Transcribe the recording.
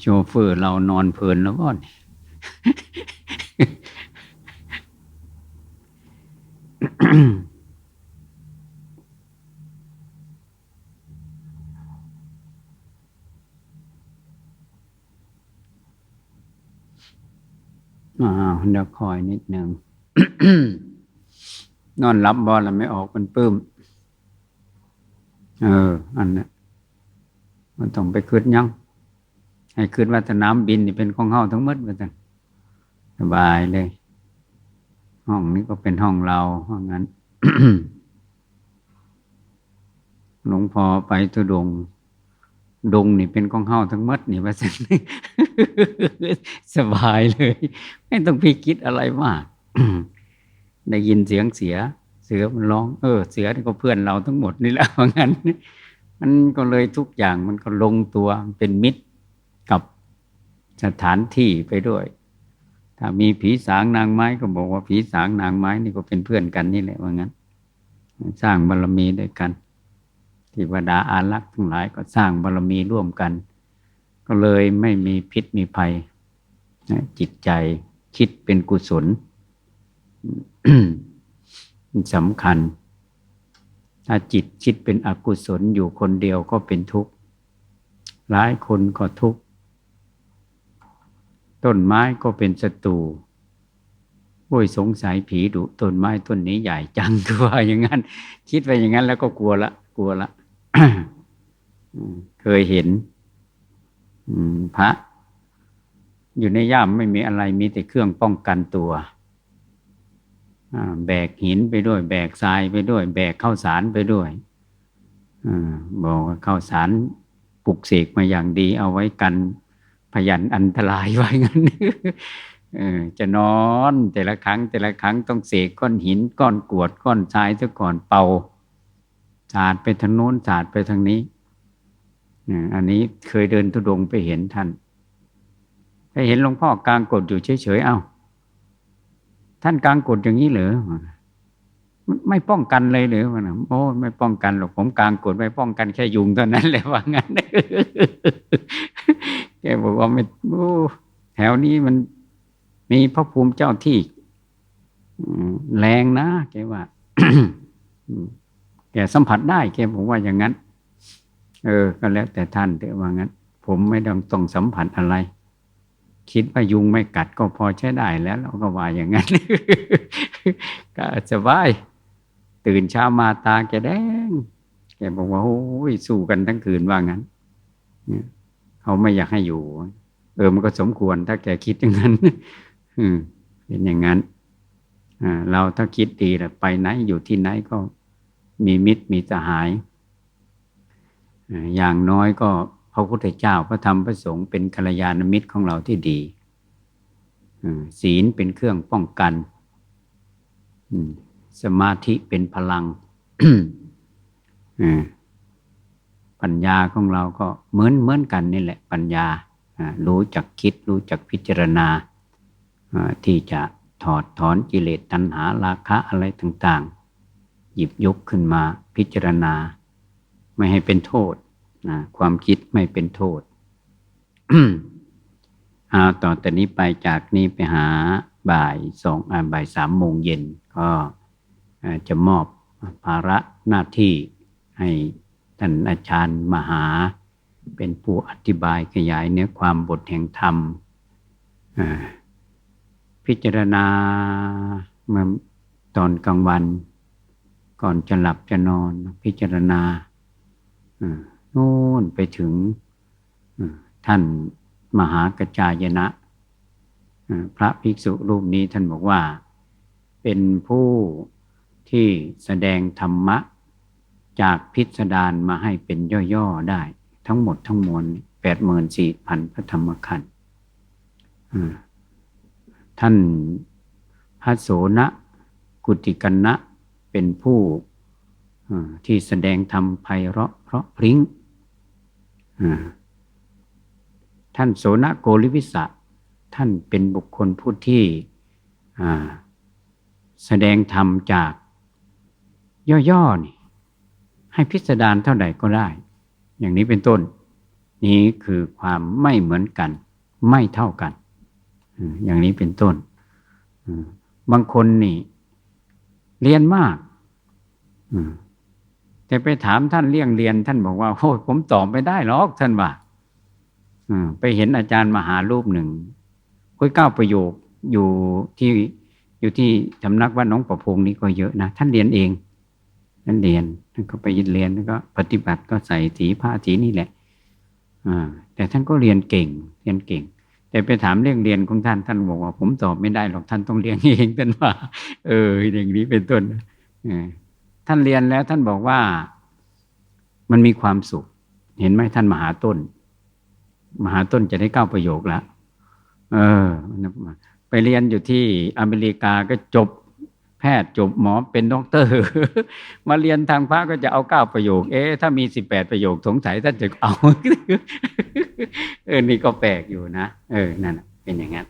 โชเฟอร์เรานอนเพลินแล้วก่อนอ่าเดี๋ยวคอยนิดหนึ่งนอนรับบอลแล้วไม่ออกมันปื้ม เออ อันนั้มันต้องไปคืดยัง ให้คืดว่าสนามบินนี่เป็นของเฮาทั้งหมดว่าจังสบายเลย ห้องนี้ก็เป็นห้องเราห้องนั้นหลวงพ่อไปทุดง ดงนี่เป็นของเฮาทั้งหมดนี่ว่าจังสบายเลย ไม่ต้องพิคิดอะไรมาก ได้ยินเสียงเสีย เสือมันร้อง เออ เสือนี่ก็เพื่อนเราทั้งหมดนี่แหละว่างั้น มันก็เลยทุกอย่างมันก็ลงตัวเป็นมิตร สถานที่ไปด้วย ถ้ามีผีสางนางไม้ก็บอกว่าผีสางนางไม้นี่ก็เป็นเพื่อนกันนี่แหละว่างั้น สร้างบารรมีด้วยกันเทวดาอารักษ์ทั้งหลายก็สร้างบารรมีร่วมกัน ก็เลยไม่มีพิษมีภัยจิตใจคิดเป็นกุศลสำคัญ ถ้าจิตคิดเป็นอกุศลอยู่คนเดียวก็เป็นทุกข์หลายคนก็ทุกข์ ต้นไม้ก็เป็นศัตรูโอ้ยสงสัยผีดุต้นไม้ต้นนี้ใหญ่จังกลัวอย่างนั้น คิดไปอย่างนั้นแล้วก็กลัวละกลัวละเคยเห็นพระ อยู่ในย่ามไม่มีอะไรมีแต่เครื่องป้องกันตัวแบกหินไปด้วย แบกทรายไปด้วย แบกข้าวสารไปด้วยอบอกว่าข้าวสารปลุกเสกมาอย่างดีเอาไว้กัน พยันอันตรายไว้งั้นจะนอนแต่ละครั้ง แต่ละครั้งต้องเสกก้อนหินก้อนกวดก้อนทรายซะก่อนเป่าสาดไปทางโน้นสาดไปทางนี้อันนี้เคยเดินทุดงไปเห็นท่านไปเห็นหลวงพ่อกลางกดอยู่เฉยๆเอา้า ท่านกลางกฎอย่างนี้เหรอไม่ป้องกันเลยหรือวะโอ้ไม่ป้องกันหรอกผมกลางกฎไม่ป้องกันแค่ยุงเท่านั้นแหละว่างั้น บอกว่าไม่แถวนี้มันมีพระภูมิเจ้าที่แรงนะแกว่าแกสัมผัสได้แกบอกว่าอย่างนั้น เออ ก็แล้วแต่ท่านแต่ว่างั้น ผมไม่ต้องต้องสัมผัสอะไร คิดว่ายุงไม่กัดก็พอใช้ได้แล้ว เราก็ว่าอย่างนั้นก็สบายตื่นเช้ามาตาแกแดง แกบอกว่าโอ้ยสู้กันทั้งคืนว่างั้น เขาไม่อยากให้อยู่ เออมันก็สมควรถ้าแกคิดอย่างนั้นเป็นอย่างนั้นเราถ้าคิดดีไปไหนอยู่ที่ไหนก็มีมิตรมีสหาย อย่างน้อยก็พระพุทธเจ้าพระธรรมพระสงฆ์เป็นกัลยาณมิตรของเราที่ดีศีลเป็นเครื่องป้องกันสมาธิเป็นพลัง ปัญญาของเราก็เหมือนเหมือนกันนี่แหละปัญญารู้จักคิดรู้จักพิจารณาที่จะถอดถอนกิเลสตัณหาราคะอะไรต่าง ๆ หยิบยกขึ้นมาพิจารณา ไม่ให้เป็นโทษนะความคิดไม่เป็นโทษเอาต่อแต่นี้ไปจากนี้ไปหาบ่ายสองบ่ายสามโมงเย็นก็จะมอบภาระหน้าที่ให้ ท่านอาจารย์มหา เป็นผู้อธิบายขยายเนื้อความบทแห่งธรรม พิจารณาเมื่อตอนกลางวัน ก่อนจะหลับจะนอน พิจารณาโน่นไปถึงท่านมหากจายนะ พระภิกษุรูปนี้ท่านบอกว่า เป็นผู้ที่แสดงธรรมะ จากพิสดารมาให้เป็นย่อๆได้ ทั้งหมดทั้งมวลแปดหมื่นสี่พันพระธรรมขันธ์ท่านพระโสนะกุติกันนะเป็นผู้ที่แสดงธรรมไพเราะเพราะพริ้งท่านโสนโกริวิสะท่านเป็นบุคคลผู้ที่แสดงธรรมจากย่อๆนี่ ให้พิสดารเท่าใดก็ได้ อย่างนี้เป็นต้น นี้คือความไม่เหมือนกัน ไม่เท่ากัน อย่างนี้เป็นต้น บางคนนี่เรียนมากแต่ไปถามท่านเลี่ยงเรียน ท่านบอกว่าโอ้ยผมตอบไม่ได้หรอกท่านว่าไปเห็นอาจารย์มหารูปหนึ่งคุยเก้าประโยคอยู่ที่อยู่ที่สำนักวัดน้องประพงนี่ก็เยอะนะ ท่านเรียนเอง ท่นเรียนท่านก็ไปเรียนแล้วก็ปฏิบัติก็ใส่สีผ้าสีนี่แหละอ่าแต่ท่านก็เรียนเก่งเรียนเก่ง แต่ไปถามเรื่องเรียนของท่านท่านบอกว่า ผมตอบไม่ได้หรอกท่านต้องเรียนเองท่านว่า เอออย่างนี้เป็นต้นท่านเรียนแล้วท่านบอกว่ามันมีความสุข เห็นไหมท่านมหาต้น มหาต้นจะได้เก้าประโยคแล้วเออ ไปเรียนอยู่ที่อเมริกาก็จบ ทย์จบหมอเป็นด็อกเตอร์ มาเรียนทางพระก็จะเอาเก้าประโยค เอ๊ะถ้ามีสิบแปดประโยคสงสัยท่านจะเอา เออนี่ก็แปลกอยู่นะ เออนั่นเป็นอย่างนั้น